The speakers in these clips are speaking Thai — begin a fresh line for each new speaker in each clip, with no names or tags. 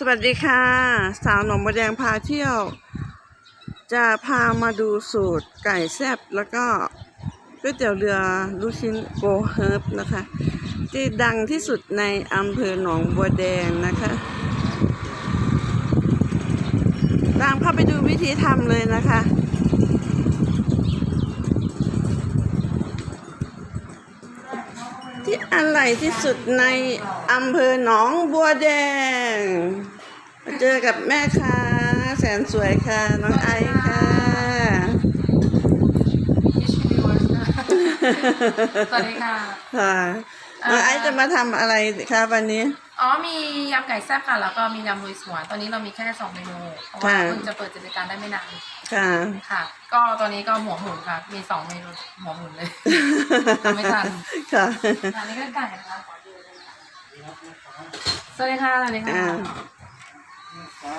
สวัสดีค่ะ สาวหนองบัวแดงพาเที่ยว จะพามาดูสูตรไก่แซบแล้วก็ก๋วยเตี๋ยวเรือลูกชิ้นโกเฮิร์บนะคะ ที่ดังที่สุดในอำเภอหนองบัวแดงนะคะ ตามเข้าไปดูวิธีทำเลยนะคะ ที่ อร่อยที่สุดในอำเภอหนองบัวแดง มาเจอกับแม่ค้าแสนสวยค่ะ น้องไอซ์ค่ะ
สวัสดีค่ะ
ค่ะ น้องไอซ์จะมาทำอะไรคะวันนี้
อ๋อ มียำไก่แซ่บค่ะ แล้วก็มียำลุยสวน ตอนนี้เรามีแค่สองเมนู เพราะว่า
ค่ะ
เพิ่งจะเปิดกิจการได้ไม่นาน
ค่ะ
ค่ะ ก็ตอนนี้ก็หัวหมุนค่ะ มีสองเมนูหัวหมุนเลยทำไม่ทัน
ค่ะ
อันนี้ก็ไก่นะคะขอดูเลยค่ะสวัสดีค่ะสวัสดีค่ะ
อ่า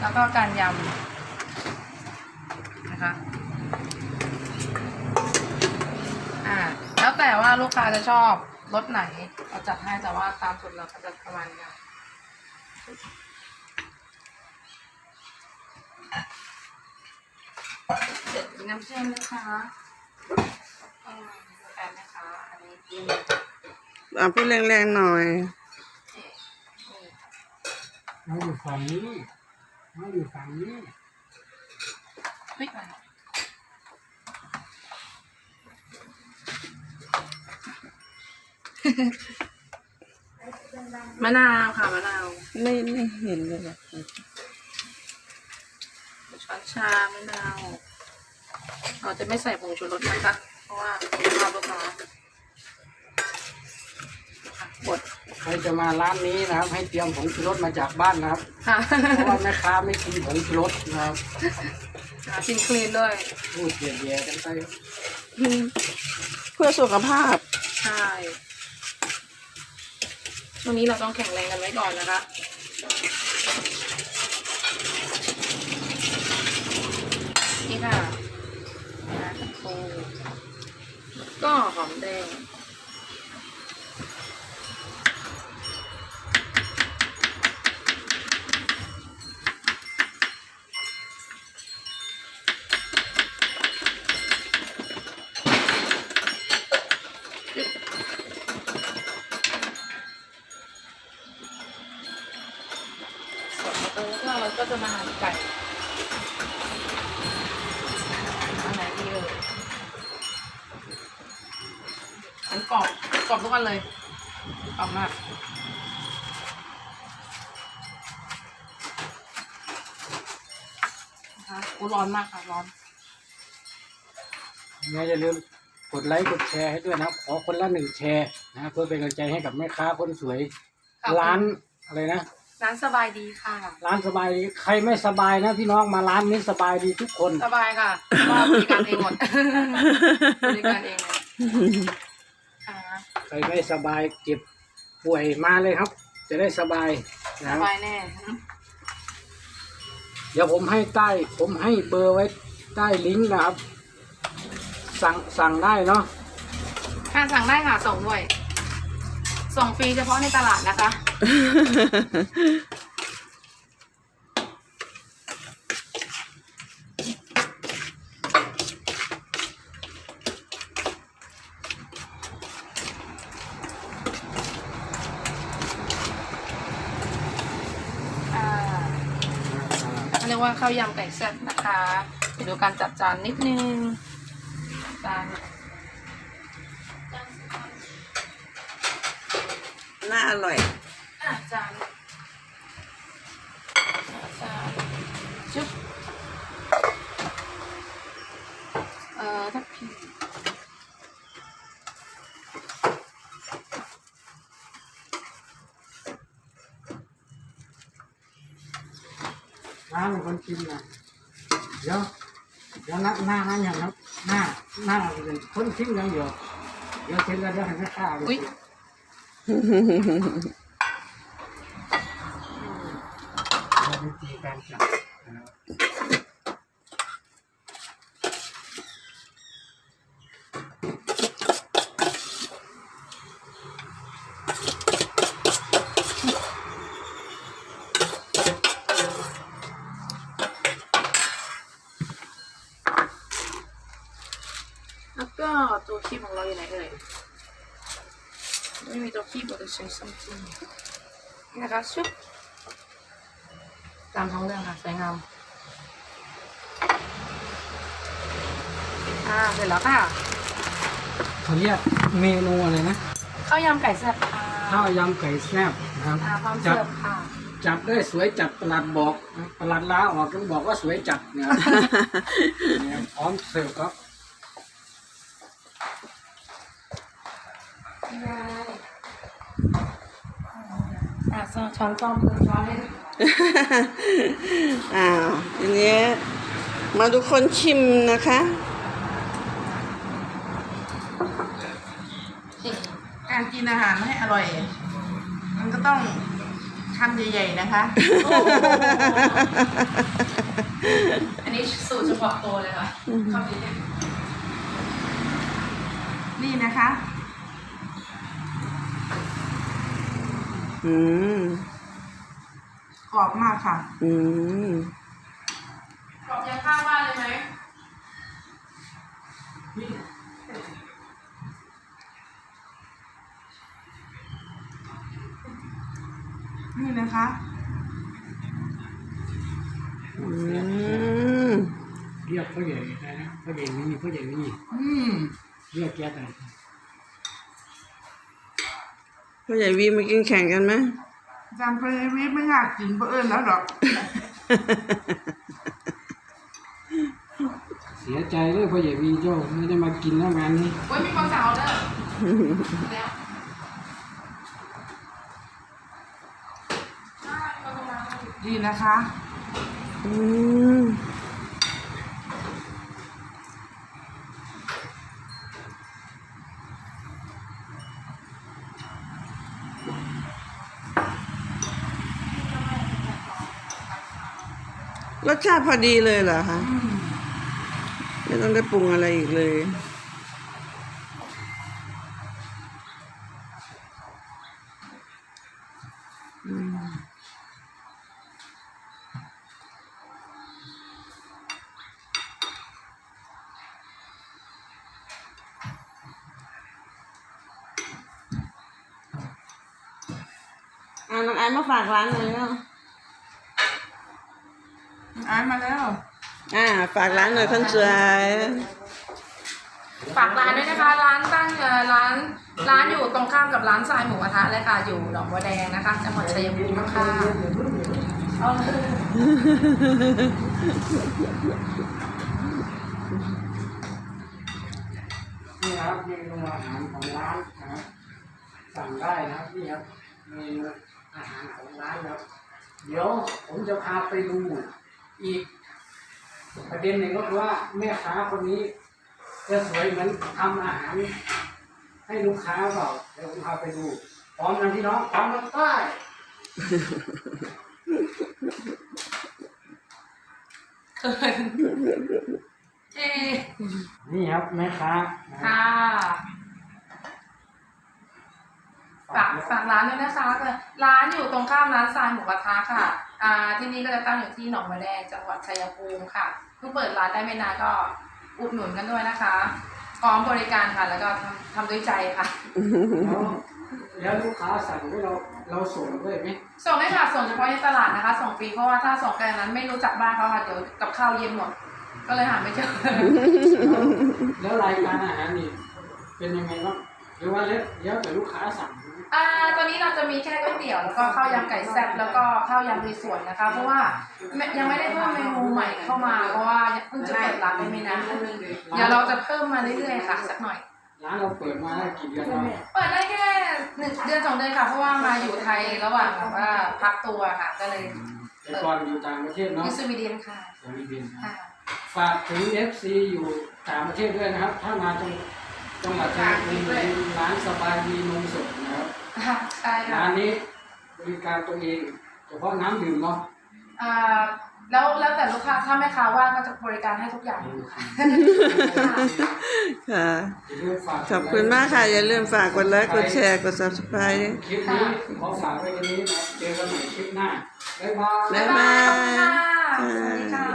แล้วก็การยำนะคะ อ่า แล้วแต่ว่าลูกค้าจะชอบรสไหนเราจัดให้แต่ว่าตามสูตรเราก็จะประมาณนี้ เด็ดมีน้ำเชื่อมนะคะอืมแปดนะคะ อันนี้กิน
อะพูดแรงๆหน่อย
นี่
มาอยู่ฝั่งนี้มาอยู่ฝั่งนี้
เฮ้ยอะไรมะนาวค่ะมะนาว
ไม่ไม่เห็นเลยอะ
ช้อนชามะนาวเราจะไม่ใส่ผงชูรสนะคะ เพราะว่าชอบลูกค้าค่ะบด
ใครจะมาร้านนี้นะครับ ให้เตรียมผงชูรสมาจากบ้านนะครับ
ค่ะ
เพราะว่าแม่ค้าไม่กินผงชูรสนะครับ
กินคลีนด้วย
พูดแย่ๆกันไป
เพื่อสุขภาพ
ใช่วันนี้เราต้องแข็งแรงกันไว้ก่อนนะคะ นี่ค่ะ ก็หอมแดง ส่วนแล้วก็เราก็จะมาหั่นไก่อันไหนดีเอ่ยอันกรอบ กรอบทุกอันเลยกรอบมากนะคะโอ้ร้อนมากค่ะร้อน
เนี่ยอย่าลืมกดไลค์กดแชร์ให้ด้วยนะครับ ขอคนละหนึ่งแชร์นะเพื่อเป็นกำลังใจให้กับแม่ค้าคนสวย
ค่ะ
ร้านอะไรนะ
ร้านสบายดีค่ะ
ร้านสบายดีใครไม่สบายนะพี่น้องมาร้านนี้สบายดีทุกคน
สบายค่ะเพราะว่าบริการเองหมดบริการเองหมดค่ะ
ใคร ไม่สบายเจ็บป่วยมาเลยครับ จะได้สบาย
ส
นะครับ
บายแน่
เดี๋ยวผมให้ใต้ ผมให้เบอร์ไว้ใต้ลิงก์นะครับ สั่งสั่งได้เนาะ
ค่ะสั่งได้ค่ะส่งด้วย ส่งฟรีเฉพาะในตลาดนะคะ ข้าวยำไก่แซ่บนะคะไปดูการจัดจานนิดนึงจาน
น่าอร่อย
อะจานจานจุ๊บเอ่อถ้า พี
น้าเป็นคนชิมนะเดี๋ยวเดี๋ยวหน้าหน้าหน้าอย่างครับหน้าหน้าเป็นคนชิมอย่างเดียวเดี๋ยวเสร็จแล้วเดี๋ยวให้แม่ค้าไป
อุ้ย
วิธีการจับนะครับ
อ ไหนเอ่ยไม่มีตัวคีบเราจะใช้ something นี่นะคะชุบตามท้องเรื่องค่ะสวยงามอ่าเสร็จแล้วค่ะ
เขาเรียกเมนูอะไรนะ
ข้าวยำไก่แซ่บค่ะ
ข้าวยำไก่แซ่บนะครับ
อ่าพร้อม
จั
เสิ
ด
ร์ฟค่ะ
จัดได้สวยจัดประหลัดบอกนะประหลัดล้าออกต้องบอกว่าสวยจัดเนี่ยเนี่ยพร้อมเสิร์ฟครับ
อ่าช้อนส้อมช้อนให้
อ้าวทีนี้มาดูคนชิมนะคะ
การกินอาหารให้อร่อย มันก็ต้องคำใหญ่ๆนะคะ
อันนี้สูตรเฉพาะตัวเลยค่ะข้าวดีเนี่ย
นี่นะคะ
อืม
กรอบมากค่ะ
อืม
กรอบยังข้าวบ้านเลยไหม
นี่นะคะ
อืม
เรียกพ่อใหญ่ได้นะพ่อใหญ่นี่พ่อใหญ่นี่
อืม
เรียกแกแต่
พ่อใหญ่วีมากินแข่งกันไหม
จำไปวิทย์ไม่อยากกินเพราะเอิญแล้วหรอก
เสียใจเลยพ่อใหญ่วีเจ้าไม่ได้มากินแล้วงานนี้
โอ้ยมีคนสั่งออเดอร์แล้ว
ดีนะคะ
อืม รสชาติพอดีเลยเหรอคะ
อม
ไม่ต้องได้ปรุงอะไรอีกเลย อ่าน้องไอ้มาฝากร้านหน่อยเนาะ
อ่านมาแล้ว
อ่า ฝากร้านหน่อยคนสวย
ฝากร้านด้วยนะคะ ร้านตั้งเอ่อร้านร้านอยู่ตรงข้ามกับร้านทรายหมูกระทะเลยค่ะอยู่หนองบัวแดงนะคะจังหวัดชัยภูมิค่ะเอาเลย
นี่ครับเมนูอาหารของร้านนะครับสั่งได้นะครับนี่ครับเมนูอาหารของร้านครับ เดี๋ยวผมจะพาไปดู อีกประเด็นหนึ่งก็คือว่าแม่ค้าคนนี้ จะสวยเหมือนทำอาหาร ให้ลูกค้าเปล่าเดี๋ยวผมพาไปดูพร้อมกันพี่น้องพร้อมกันใต้
เขินเอ๊ะ
นี่ครับแม่ค้านะครั
ค่ะ
บ
ฝากฝากร้านด้วยนะคะก็ร้านอยู่ตรงข้ามร้านทรายหมูกระทะค่ะอ่า ที่นี่ก็จะตั้งอยู่ที่หนองบัวแดงจังหวัดชัยภูมิค่ะเพิ่งเปิดร้านได้ไม่นานก็อุดหนุนกันด้วยนะคะพร้อมบริการค่ะ แล้วก็ทำทำด้วยใจค่ะ
แล้วแล้วลูกค้าสั่งให้เราเราส่งด้วยไหม
ส่งให้ค่ะส่งเฉพาะในตลาดนะคะ ส่งฟรีเพราะว่าถ้าส่งไกลนั้นไม่รู้จักบ้านเขาค่ะเดี๋ยวกับข้าวเย็นหมด ก็เลยหาไม่เจอ
แล้วรายการอาหารนี่เป็นยังไงบ้างหรือว่าแล้วแล้วแต่ลูกค้าสั่งใช่ไหม
อ่าตอนนี้เราจะมีแค่ก๋วยเตี๋ยวแล้วก็ข้าวยำไก่แซ่บแล้วก็ข้าวยำลุยสวนนะคะ เพราะว่าไม่ยังไม่ได้เพิ่มเมนูใหม่เข้ามาเพราะว่าเพิ่งจะเปิดร้านได้ไม่นานเดี๋ยวเราจะเพิ่มมาเรื่อยๆค่ะสักหน่อย
ร้านเราเปิดมาได้กี่เดือนแล้ว
เปิดได้แค่หนึ่งเดือนสองเดือนค่ะเพราะว่ามาอยู่ไทยระหว่างแบบว่าพักตัวค่ะก็เลย
แต่ก่อนอยู่ต่างประเทศ
อ
เนาะ
ยูสวีเดนค่ะ
สวีเดนนะ
ค่ะ
ฝากถึง FC อยู่ต่างประเทศด้วยนะครับ ถ้ามาจัง จังหวัดชัยภูมิร้านสบายดีนมสดนะครับ
ใช่ค่ะ
ร้านนี้บริการตัวเองเฉพาะน้ำดื่มเนาะ
อ่าแล้วแล้วแต่ลูกค้าถ้าแม่ค้าว่างก็จะบริการให้ทุกอย่างอยู่ค่ะ
ค่ะ
อย่าลืมฝาก
ขอบคุณมากค่ะ อย่าลืมฝากกดไลค์กดแชร์กด subscribe
คลิปนี้ขอฝากไว้ตรงนี้นะเจอกันใหม่คลิปหน้าบ๊ายบาย
บ๊าย
บ๊าย
บา
บายขอบคุณ
ย
ค่ะ